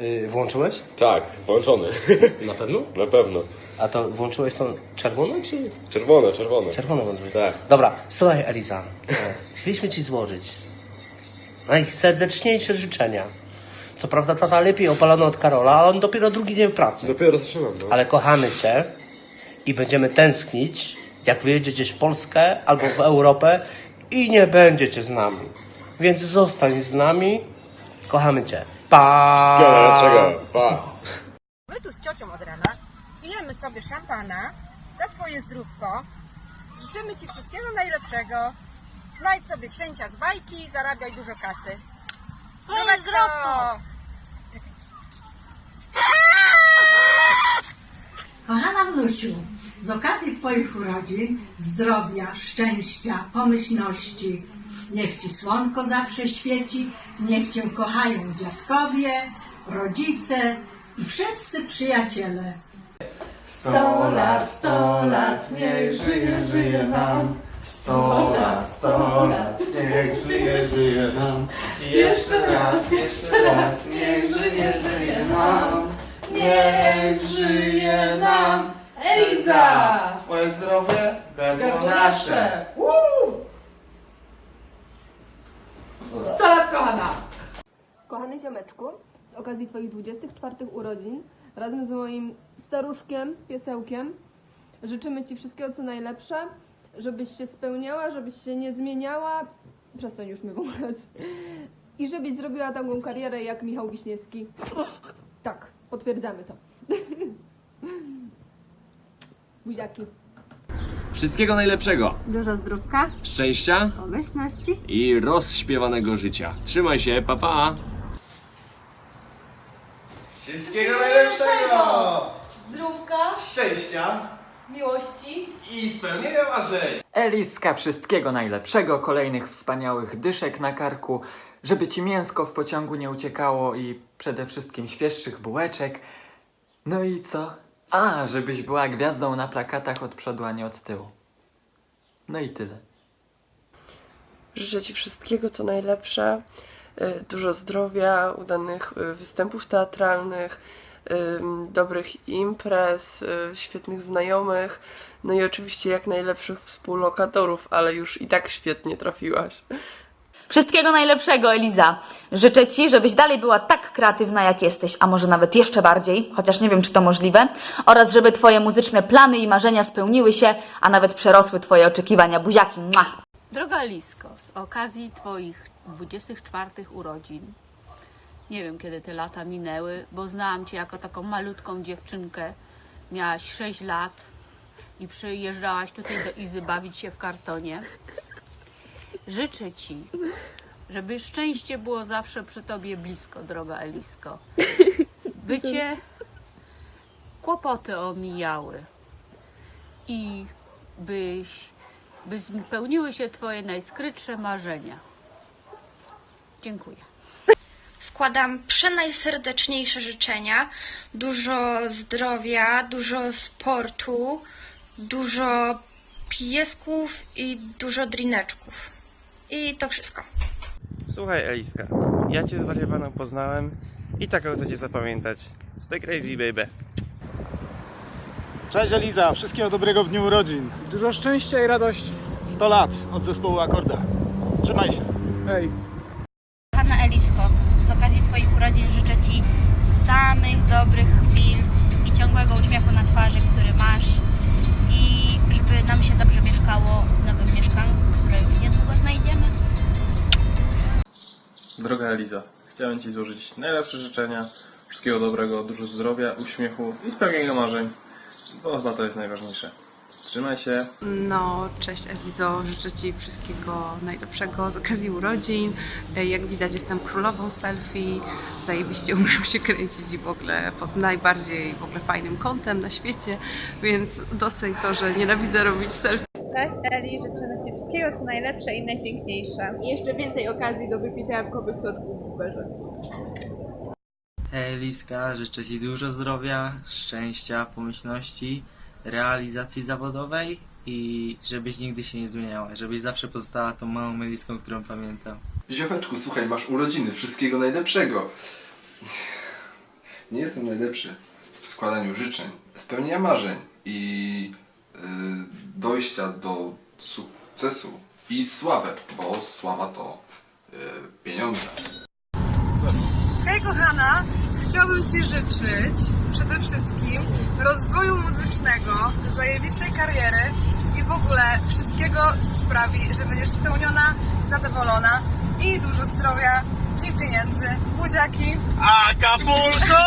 Yy, włączyłeś? Tak, włączony. Na pewno? Na pewno. A to włączyłeś to czerwone czy Czerwone, czerwone. czerwone włączyłeś? Tak. Dobra, słuchaj Eliza, e, chcieliśmy Ci złożyć najserdeczniejsze życzenia. Co prawda tata lepiej opalony od Karola, ale on dopiero drugi dzień pracy. Dopiero zaczynam, no. Ale kochamy Cię i będziemy tęsknić, jak wyjedziecie w Polskę albo w Europę i nie będziecie z nami. Więc zostań z nami. Kochamy Cię. Pa! Wszystkiego najlepszego. Pa. My tu z ciocią od rana pijemy sobie szampana za twoje zdrówko. Życzymy ci wszystkiego najlepszego. Znajdź sobie księcia z bajki i zarabiaj dużo kasy. Zdroweczko! Kochana Wnusiu, z okazji Twoich urodzin zdrowia, szczęścia, pomyślności. Niech Ci słonko zawsze świeci, niech Cię kochają dziadkowie, rodzice i wszyscy przyjaciele. Sto lat, sto lat, niech żyje, żyje nam. Sto lat, sto lat, niech żyje, żyje nam. I jeszcze raz, jeszcze raz, niech żyje, żyje nam. Niech żyje nam. Eliza! Twoje zdrowie, gardło nasze. Sto lat kochana! Kochany ziomeczku, z okazji Twoich 24 urodzin, razem z moim staruszkiem, piesełkiem, życzymy Ci wszystkiego co najlepsze, żebyś się spełniała, żebyś się nie zmieniała, przestań już mnie wąchać, i żebyś zrobiła taką karierę jak Michał Wiśniewski. Tak, potwierdzamy to. Buziaki. Wszystkiego najlepszego, Dużo zdrówka, szczęścia pomyślności. i rozśpiewanego życia. Trzymaj się, papa! Pa. Wszystkiego najlepszego! Zdrówka, Szczęścia miłości. i spełnienia marzeń! Eliska, wszystkiego najlepszego, kolejnych wspaniałych dyszek na karku, żeby ci mięsko w pociągu nie uciekało i przede wszystkim świeższych bułeczek. No i co? A, żebyś była gwiazdą na plakatach od przodu, a nie od tyłu. No i tyle. Życzę Ci wszystkiego, co najlepsze, y, dużo zdrowia, udanych y, występów teatralnych, dobrych imprez, y, świetnych znajomych, no i oczywiście jak najlepszych współlokatorów, ale już i tak świetnie trafiłaś. Wszystkiego najlepszego, Eliza. Życzę Ci, żebyś dalej była tak kreatywna, jak jesteś, a może nawet jeszcze bardziej, chociaż nie wiem, czy to możliwe, oraz żeby Twoje muzyczne plany i marzenia spełniły się, a nawet przerosły Twoje oczekiwania. Buziaki. Mua. Droga Lisko, z okazji Twoich 24 urodzin, nie wiem kiedy te lata minęły, bo znałam Cię jako taką malutką dziewczynkę. Miałaś 6 lat i przyjeżdżałaś tutaj do Izy bawić się w kartonie. Życzę Ci, żeby szczęście było zawsze przy Tobie blisko, droga Elisko. By Cię kłopoty omijały i byś by spełniły się Twoje najskrytsze marzenia. Dziękuję. Składam przenajserdeczniejsze życzenia. Dużo zdrowia, dużo sportu, dużo piesków i dużo drineczków. I to wszystko. Słuchaj Eliska, ja Cię zwariowaną poznałem i taką chcę Cię zapamiętać. Stay crazy baby. Cześć Eliza, wszystkiego dobrego w dniu urodzin. Dużo szczęścia i radości. 100 lat od zespołu Akorda. Trzymaj się. Hej. Kochana Elisko, z okazji Twoich urodzin życzę Ci samych dobrych chwil i ciągłego uśmiechu na twarzy, który masz i żeby nam się dobrze mieszkało w nowym mieszkanku, które już niedługo znajdziemy. Eliza, chciałem Ci złożyć najlepsze życzenia, wszystkiego dobrego, dużo zdrowia, uśmiechu i spełnienia marzeń, bo chyba to jest najważniejsze. Trzymaj się. No, cześć Elizo, życzę Ci wszystkiego najlepszego z okazji urodzin. Jak widać jestem królową selfie, zajebiście umiem się kręcić i w ogóle pod najbardziej w ogóle fajnym kątem na świecie, więc doceń to, że nienawidzę robić selfie. Cześć Eli, życzymy Ci wszystkiego co najlepsze i najpiękniejsze. I jeszcze więcej okazji do wypicia jabłkowych soczków w Uberze. Hej Eliska, życzę Ci dużo zdrowia, szczęścia, pomyślności, realizacji zawodowej i żebyś nigdy się nie zmieniała, żebyś zawsze pozostała tą małą Eliską, którą pamiętam. Ziomeczku, słuchaj, masz urodziny, wszystkiego najlepszego. Nie jestem najlepszy w składaniu życzeń, spełnienia marzeń i dojścia do sukcesu i sławę, bo sława to y, pieniądze. Hej kochana, chciałabym Ci życzyć przede wszystkim rozwoju muzycznego, zajebistej kariery i w ogóle wszystkiego, co sprawi, że będziesz spełniona, zadowolona i dużo zdrowia i pieniędzy. Buziaki! Acapulco!